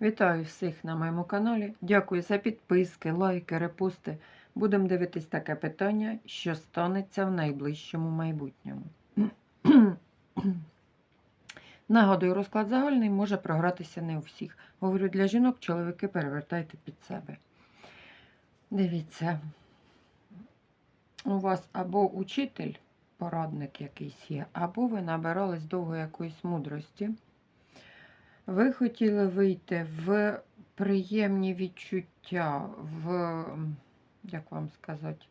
Вітаю всіх на моєму каналі. Дякую за підписки, лайки, репости. Будемо дивитись таке питання, що станеться в найближчому майбутньому. Нагадую, розклад загальний може програтися не у всіх. Говорю для жінок, чоловіки перевертайте під себе. Дивіться, у вас або учитель, порадник якийсь є, або ви набирались довго якоїсь мудрості. Ви хотіли вийти в приємні відчуття, в, як вам сказати,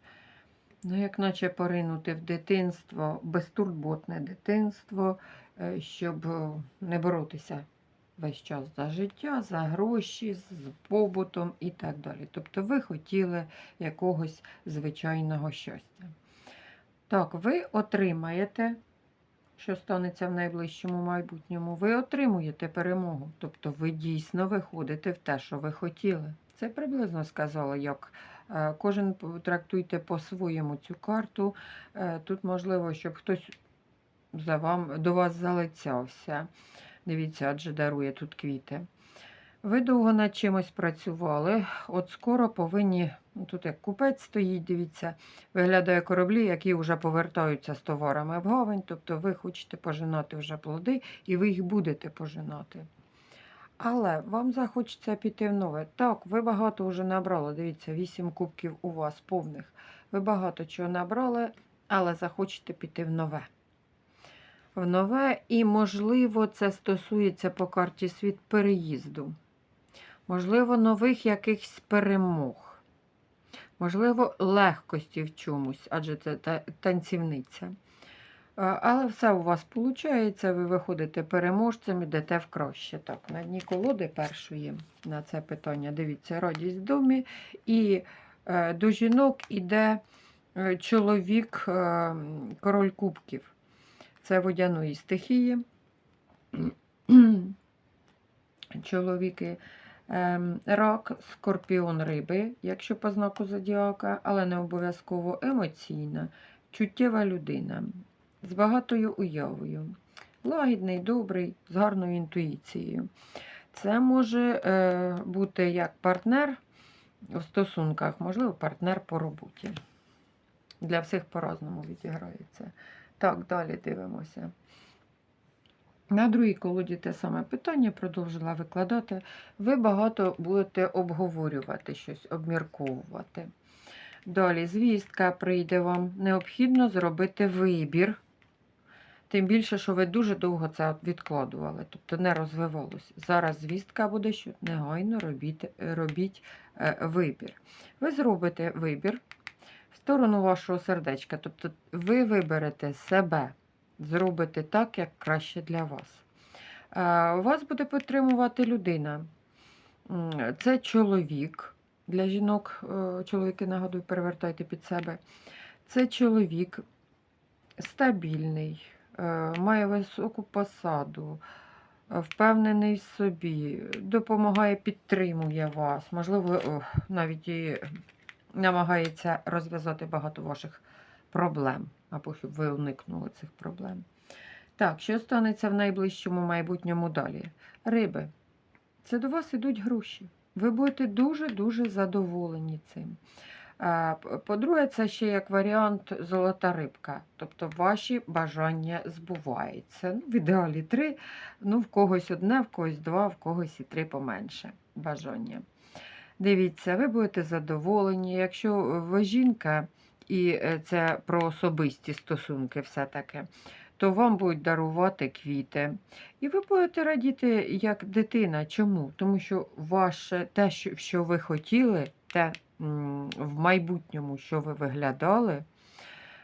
ну, як наче поринути в дитинство, безтурботне дитинство, е, щоб е, не боротися весь час за життя, за гроші, з побутом і так далі. Тобто ви хотіли якогось звичайного щастя. Так, ви отримаєте що станеться в найближчому майбутньому, ви отримуєте перемогу. Тобто ви дійсно виходите в те, що ви хотіли. Це приблизно сказала, як е, кожен трактуйте по-своєму цю карту. Е, Тут можливо, щоб хтось за вам, до вас залицявся. Дивіться, адже дарує тут квіти. Ви довго над чимось працювали, от скоро повинні, ну, тут як купець стоїть, дивіться, виглядає кораблі, які вже повертаються з товарами в гавань, тобто ви хочете пожинати вже плоди, і ви їх будете пожинати. Але вам захочеться піти в нове. Так, ви багато вже набрали, дивіться, 8 кубків у вас повних. Ви багато чого набрали, але захочете піти в нове. В нове, і, можливо, це стосується по карті світ переїзду. Можливо, нових якихось перемог. Можливо, легкості в чомусь, адже це танцівниця. Але все у вас виходить, ви виходите переможцем, йдете в краще. Так, на дні колоди першої на це питання. Дивіться, радість в домі. І е, до жінок іде е, чоловік, е, король кубків. Це водяної стихії. Чоловіки. Ем, Рак, скорпіон риби, якщо по знаку зодіака, але не обов'язково емоційна, чуттєва людина з багатою уявою, лагідний, добрий, з гарною інтуїцією. Це може е, бути як партнер в стосунках, можливо, партнер по роботі. Для всіх по-разному відіграється. Так, далі дивимося. На другій колоді те саме питання продовжила викладати. Ви багато будете обговорювати щось, обмірковувати. Далі, звістка прийде вам. Необхідно зробити вибір. Тим більше, що ви дуже довго це відкладували, тобто не розвивалося. Зараз звістка буде, що негайно робіть, робіть е, вибір. Ви зробите вибір в сторону вашого сердечка. Тобто ви виберете себе, зробите так, як краще для вас. Е, Вас буде підтримувати людина. Це чоловік. Для жінок, е, чоловіки, нагадую, перевертайте під себе. Це чоловік стабільний, е, має високу посаду, впевнений в собі, допомагає, підтримує вас. Можливо, навіть і намагається розв'язати багато ваших проблем, або щоб ви уникнули цих проблем. Так, що станеться в найближчому майбутньому далі? Риби. Це до вас ідуть гроші. Ви будете дуже-дуже задоволені цим. По-друге, це ще як варіант золота рибка. Тобто ваші бажання збуваються. Ну, в ідеалі три, ну в когось одне, в когось два, в когось і три поменше бажання. Дивіться, ви будете задоволені. Якщо ви жінка, і е, це про особисті стосунки все-таки, то вам будуть дарувати квіти. І ви будете радіти як дитина. Чому? Тому що ваше те, що, ви хотіли, те в майбутньому, що ви виглядали,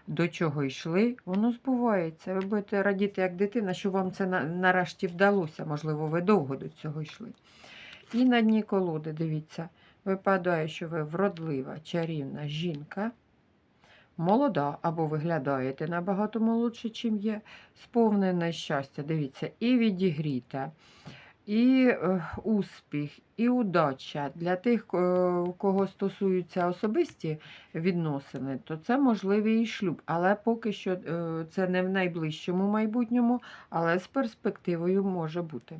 до чого йшли, воно збувається. Ви будете радіти як дитина, що вам це нарешті вдалося. Можливо, ви довго до цього йшли. І на дні колоди, дивіться, випадає, що ви вродлива, чарівна жінка, молода або виглядаєте набагато молодше, чим є, сповнене щастя. Дивіться, і відігріта, і е, успіх, і удача для тих, кого стосуються особисті відносини, то це можливий і шлюб. Але поки що е, це не в найближчому майбутньому, але з перспективою може бути.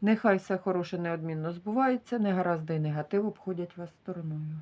Нехай все хороше неодмінно збувається, негаразди і негатив обходять вас стороною.